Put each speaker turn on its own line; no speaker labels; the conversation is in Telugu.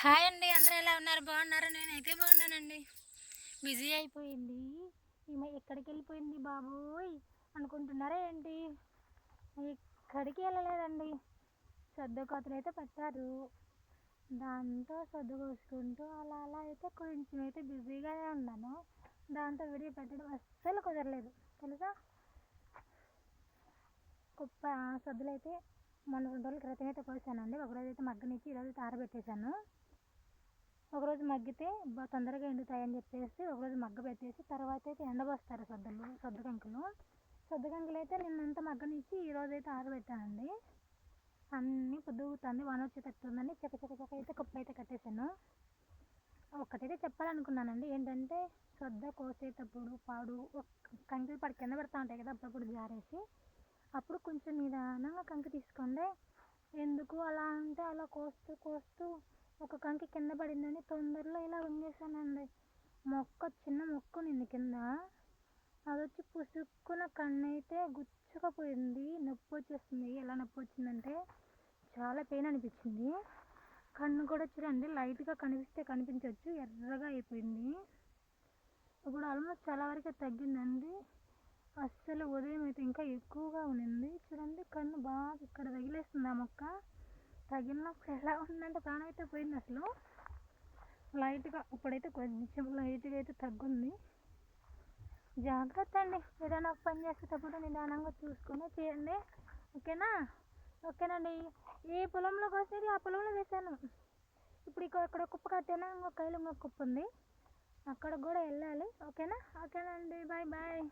హాయ్ అండి అందరూ ఎలా ఉన్నారు? బాగున్నారు? నేనైతే బాగున్నానండి. బిజీ అయిపోయింది. ఈమె ఎక్కడికి వెళ్ళిపోయింది బాబోయ్? అనుకుంటున్నారా ఏంటి? ఎక్కడికి వెళ్ళలేదండి. సర్దు కోతలు అయితే పెట్టారు. దాంతో సర్దు కోసుకుంటూ అలా అలా అయితే కొంచెం అయితే బిజీగానే ఉన్నాను. దాంతో వీడియో పెట్టడం అస్సలు కుదరలేదు. తెలుసా? కుప్ప సద్దులు అయితే మొన్న రెండు రోజుల క్రితం అయితే కోసానండి. ఒకరోజు అయితే మగ్గనిచ్చి ఈరోజు తారబెట్టేశాను. ఒకరోజు మగ్గితే బాగా తొందరగా ఎండుతాయని చెప్పేసి ఒకరోజు మగ్గ పెట్టేసి తర్వాత అయితే ఎండబోస్తారు సద్దులు సద్దు కంకులు సద్దు కంకులు అయితే నిన్నంతా మగ్గనిచ్చి ఈరోజు అయితే ఆరబెట్టానండి. అన్నీ పొద్దుగుతుంది వాన వచ్చేటట్టుందని చక్క చక్క చక్క అయితే కుప్ప అయితే కట్టేశాను. ఒక్కటైతే చెప్పాలనుకున్నానండి ఏంటంటే సొద్ద కోసేటప్పుడు పాడు కంకులు పడి కింద పెడతా ఉంటాయి కదా అప్పుడప్పుడు జారేసి అప్పుడు కొంచెం నిదానంగా కంకి తీసుకోండి. ఎందుకు అలా అంటే అలా కోస్తూ కోస్తూ ఒక కంకి కింద పడిందని తొందరలో ఇలా వంగేసానండి మొక్క చిన్న మొక్క నింది కింద. అది వచ్చి పుసుక్కున కన్నైతే గుచ్చకపోయింది. గుచ్చుకపోయింది నొప్పి వచ్చేస్తుంది. ఎలా నొప్పి వచ్చిందంటే చాలా పెయిన్ అనిపించింది. కన్ను కూడా చూడండి లైట్గా కనిపిస్తే కనిపించవచ్చు ఎర్రగా అయిపోయింది. ఇప్పుడు ఆల్మోస్ట్ చాలా వరకు తగ్గిందండి. అస్సలు ఉదయం అయితే ఇంకా ఎక్కువగా ఉన్నింది. చూడండి కన్ను బాగా ఇక్కడ తగిలేస్తుంది ఆ మొక్క. తగిలినప్పుడు ఎలా ఉందంటే ప్రాణం అయితే పోయింది అసలు. లైట్గా ఇప్పుడైతే కొంచెం లైట్గా అయితే తగ్గుంది. జాగ్రత్త అండి. ఏదైనా పని చేసేటప్పుడు నిదానంగా చూసుకొని చేయండి. ఓకేనా? ఓకేనండి. ఏ పొలంలోకి వచ్చేది ఆ పొలంలో వేసాను ఇప్పుడు ఇక్కడ ఇక్కడ కుప్ప కట్టాను. ఇంకొక కైలు ఇంకొక కుప్ప ఉంది. అక్కడ కూడా వెళ్ళాలి. ఓకేనా? ఓకేనండి. Bye bye.